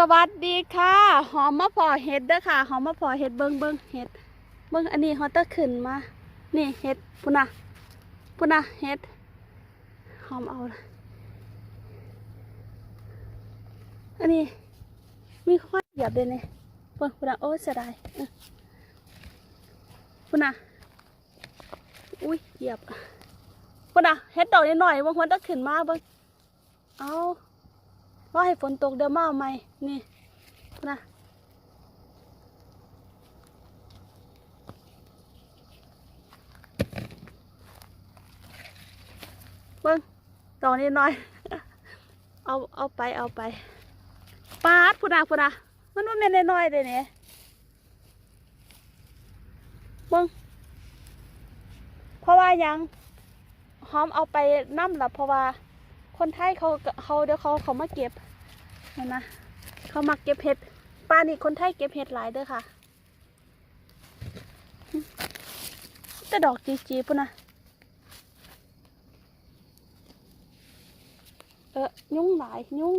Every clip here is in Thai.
สวัสดีค่ะ หอมมะพร้าวเห็ดเด้อค่ะหอมมะพร้าวเห็ดเบิ้งเบิ้งเห็ดเบิ้งอันนี้ฮอตเตอร์ขึ้นมา นี่เห็ดพุ่นนะพุ่นนะเห็ดหอมเอาละอันนี้มีข้อเหยียบเลยเนี่ยเบิ้งพุ่นนะโอ้เสียดายพุ่นนะอุ้ยเหยียบพุ่นนะเห็ดดอกนิดหน่อยบางคนต้องขึ้นมาเบิ้งเอา ว่าให้ฝนตกเดี๋ยวมาเอาใหม่นี่นะเบิ้งตอนนี้น้อย เอาเอาไปเอาไปปาดพุนาพุนามันว่าแม่นน้อยเลยเนี่ยเบิ้งเพราะว่ายังหอมเอาไปน้ำละเพราะว่า คนไทยเขาเขาเดี๋ยวเขาเขามาเก็บนั่นนะเขามาเก็บเห็ดป้านี่คนไทยเก็บเห็ดหลายเด้อค่ะ แต่ดอกจีๆพุ่นนะเออยุ่งหลายยุ่ง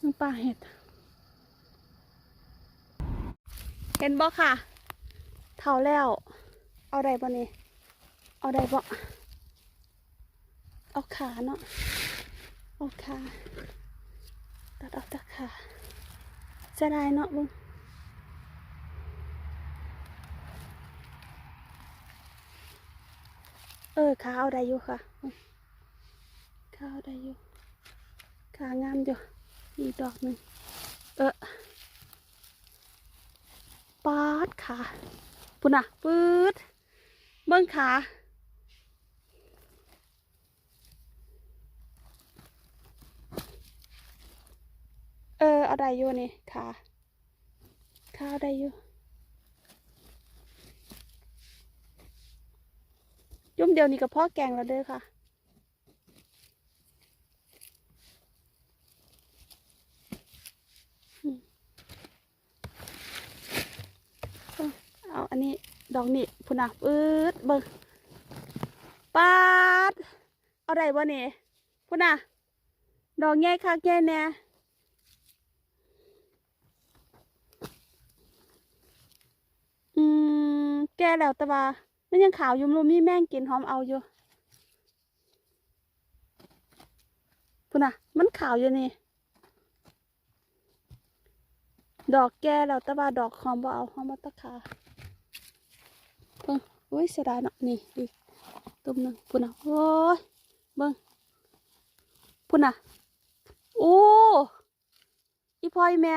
มันปลาเห็ด เห็นบ่ค่ะเท่าแล้ว เอาได้บ่นี่ เอาได้บ่เอาขาเนาะเอาขาตัดเอาแตะขาจะได้เนาะมึงเออขาเอาได้อยู่ค่ะขาเอาได้อยู่ขางามอยู่อีกดอกหนึ่งเออปาดขาปุ่นอะปื๊ดเบิ้งขา เออเอาได้อยู่นี่ขาข้าเอาได้อยู่ยุ่มเดียวนี้กับพ่อแกงแล้วเด้อค่ะเอาอันนี้ดอกนี่พุนนะปื๊ดเบิ่งปาด เอาได้บ่นี่พุนนะดอกแง่ค่ะแง่แน่อืม แก่แล้วแต่ว่ามันยังขาวอยู่มันมีแม่งกินหอมเอาอยู่พุ่นน่ะ มันขาวอยู่นี่ ดอกแก่แล้วแต่ว่าดอกหอมบ่เอาหอมมาตะขาเบิ่งอุ้ยเสียดายเนาะนี่อีกตุ่มหนึ่งพุ่นน่ะโอ้ยเบิ่งพุ่นน่ะโอ้อีพ่ออีแม่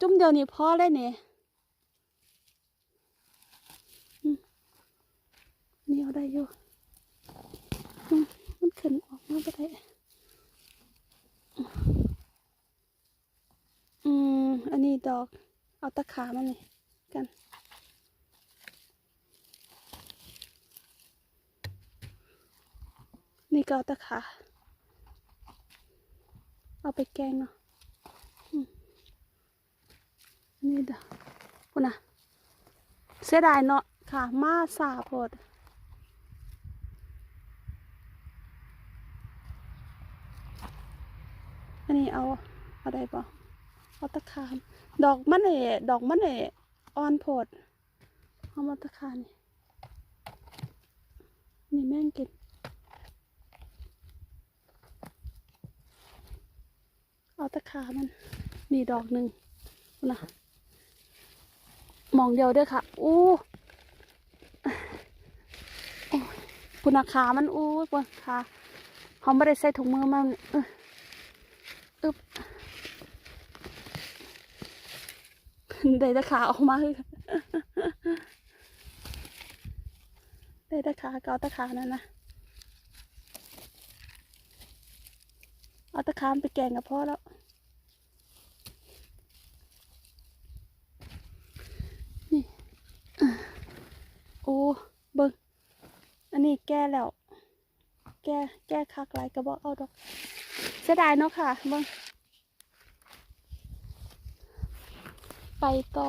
จุ่มเดียวนี่พอเลย เนี่ยนี่เอาได้อยู่มันขึ้นออกมาไม่ได้อืมอันนี้ดอก เอาตะขามันเลยกันนี่ก็เอาตะขา เอาไปแกงเนาะนี่ดอกพุ่นนะเสียดายเนาะค่ะ มาสาโพด อันนี้ เอาเอาได้ปะเอาตะขามดอกมันเอ๋ดอกมันเอ๋อ่อนโพดเอามาตะขามนี่นี่แม่งกินเอาตะขามันนี่ดอกหนึ่งนะมองเดียวเด้วยค่ะ อู้คุณอาขามันอู้ปะขาเขาไม่ได้ใส่ถุงมือมัน อึบได้ตะขาออกมาคือได้ตะขาเกเอาตะขานั่นนะเอาตะขามไปแกงกับพ่อแล้วนี่โอ้เบิ่งอันนี้แก้แล้ว แก้แก้คักไรกระบอกเอาดอก สียดายเนาะค่ะเบิ่งไปต่อ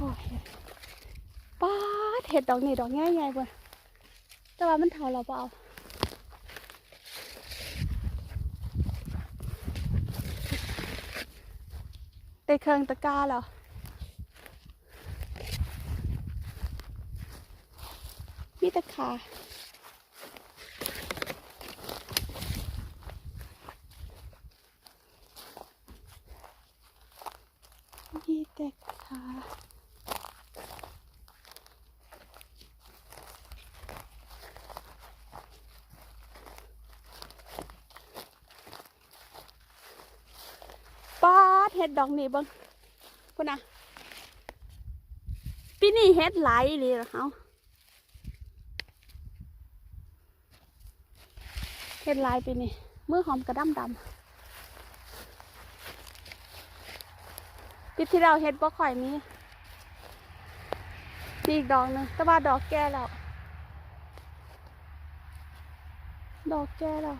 พ่อเห็ดป้าเห็ดดอกนี่ดอกง่ายๆเบ่แต่ว่ามันเท่าเราเปล่าได้เครื่องตะกร้าแล้วมีตะขามีต่ขา ป้า ดเห็ดดอกนี่เบิ้งพุ่นนะปีนี้เห็ดหลายอีเลยเหรอเขาเห็ดหลายปีนี้มือหอมกระดำดำปีที่เราเห็ดบ่ข่อยมีมีอีกดอกหนึงแต่ว่าดอกแก่แล้ว ดอกแก่แล้ว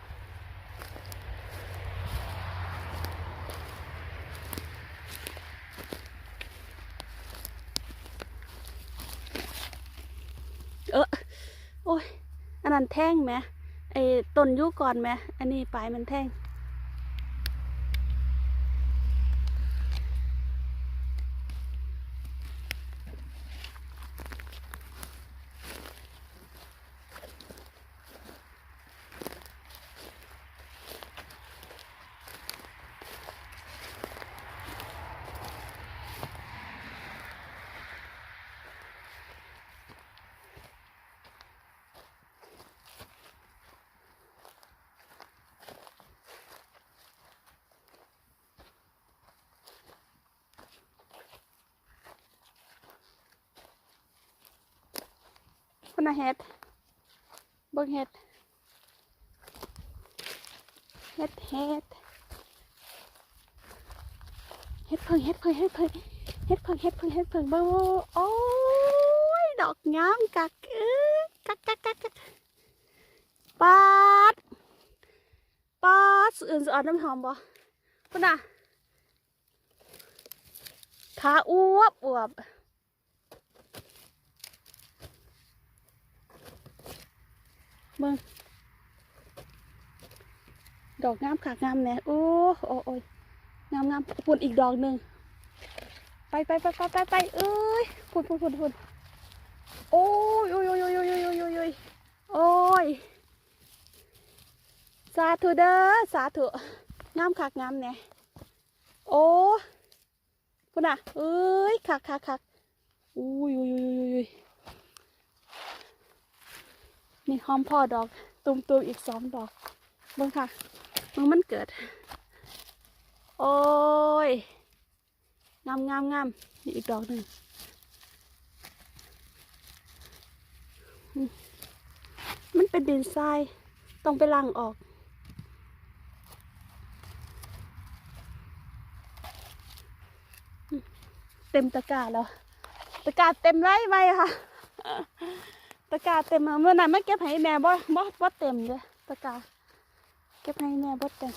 เออโอ้ยอันนั้นแท่งไหมไอ้ต้นยุก่อนไหมอันนี้ปลายมันแท่ง คุณน่ะเฮ็ดเบิ่งเฮ็ดเฮ็ดเฮ็ดเฮ็ดเพิ่งเฮ็ดเพิ่งเฮ็ดเพิ่งเฮ็ดเพิ่งเฮ็ดเพิ่งเฮ็ดเพิ่งเบิ่งโอ้ยดอกงามกักเอ้ยกักกักกักกักปาดปาดสื่ออื่นสื่ออ่อนน้ำหอมบ่คุณน่ะขาอ้วบอ้วบ เบิ่งดอกงามขากงามแน่โอ้โอ้โอ้ยงามงามปุ่นอีกดอกหนึ่งไปไปไปไปไปไปเอ้ยปุ่นปุ่นปุ่นปุ่นโอ้ยโอ้ยโอ้ยโอ้ยโอ้ยโอ้ยโอ้ยโอ้ยโอ้ยโอ้ยสาธุเด้อสาธุงามขากงามแน่โอ้ปุ่นอะเอ้ยขากขากขากอุ้ยอุ้ยอุ้ยอุ้ย มีหอมพ่อดอก ตุมตูมๆอีกสองดอกเบิ่งค่ะมึงมันเกิด โอ้ยงามงามงามนี่อีกดอกหนึ่งมันเป็นดินทราย ต้องไปล้างออก เต็มตะกร้าแล้ว ตะกร้าเต็มไรไว้ค่ะ ตะก้าเต็มเมื่อนั้นมาเก็บให้แม่บ่บ่บ่เต็มเลยตะก้าเก็บให้แม่บ่เต็ม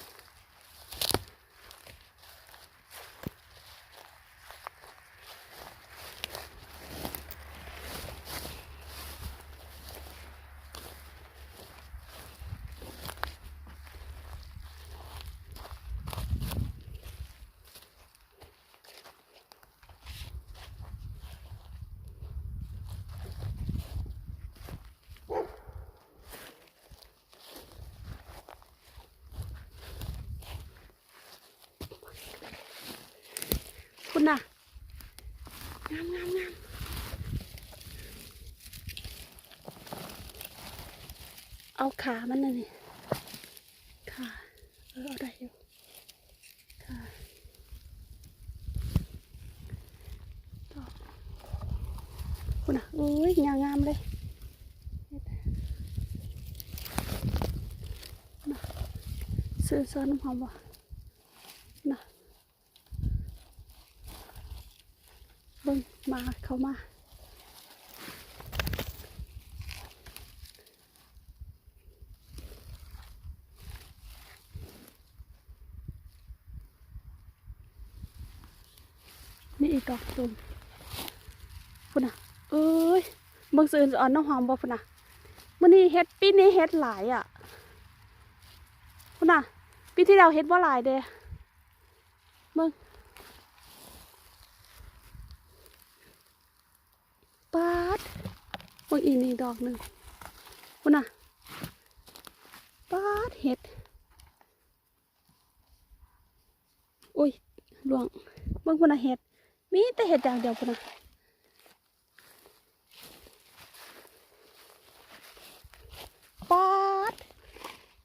งามงามงามเอาขามันน่ะนี่ขาเออเอาได้อยู่ขาดอคุณน่ะอุ้ยงามงามเลยซื้อซ้อนน้ำหอมบ่น่ะ เบิ่ง มาเข้ามานี่อีกดอกตุ่มพุ่นน่ะ เอ้ยเบิ่งซื่ออ่อนน้ำหอมบ่พุ่นน่ะมื้อนี้เฮ็ดปีนี้เฮ็ดหลายอะพุ่นน่ะปีที่แล้วเฮ็ดบ่หลายเด้เบิ่ง ปาดเบิ่งอีนี่ดอกหนึ่งพุ่นน่ะปาดเฮ็ดอุ้ยหลวงเบิ่งพุ่นน่ะเฮ็ด มีแต่เห็ดอย่างเดียวพุ่นนะปาด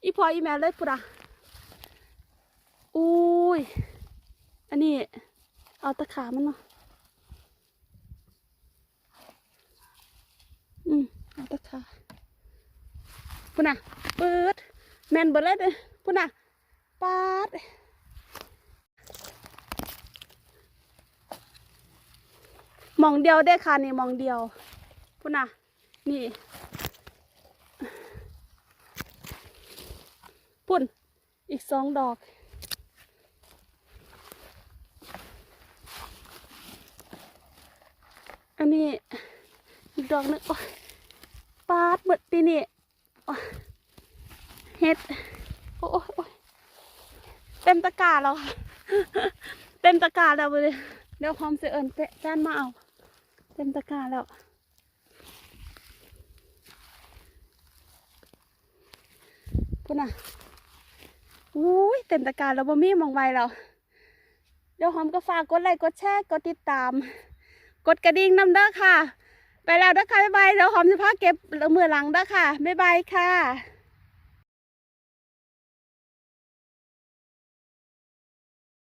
อีพออีแม่เลยพุ่นนะอุ้ย อันนี้ เอาตะขามันเนาะ อืม เอาตะขา พุ่นนะปิดแมนเบิดเลยเด้อพุ่นนะปาดมองเดียวได้ค่ะนี่มองเดียวพุ่นน่ะนี่พุ่นอีกสองดอกอันนี้อีกดอกนึงโอ้ยปาดหมดปีนี่โอ้ย เฮ็ด โอ้ยเต็มตะกร้าแล้วเต็มตะกร้าแล้วเลยเดี๋ยวพร้อมเสือเอิญแฟนมาเอา เต็มตะกร้าแล้วพุ่นน่ะอุ้ยเต็มตะกร้าแล้วบ่มีมองไว้แล้วเดี๋ยวหอมก็ฝากกดไลค์กดแชร์กดติดตาม กดกระดิ่งน้ำเด้อค่ะ ไปแล้วเด้อค่ะบ๊ายบายเดี๋ยวหอมจะพาเก็บมือหลังเด้อค่ะบ๊ายบายค่ะ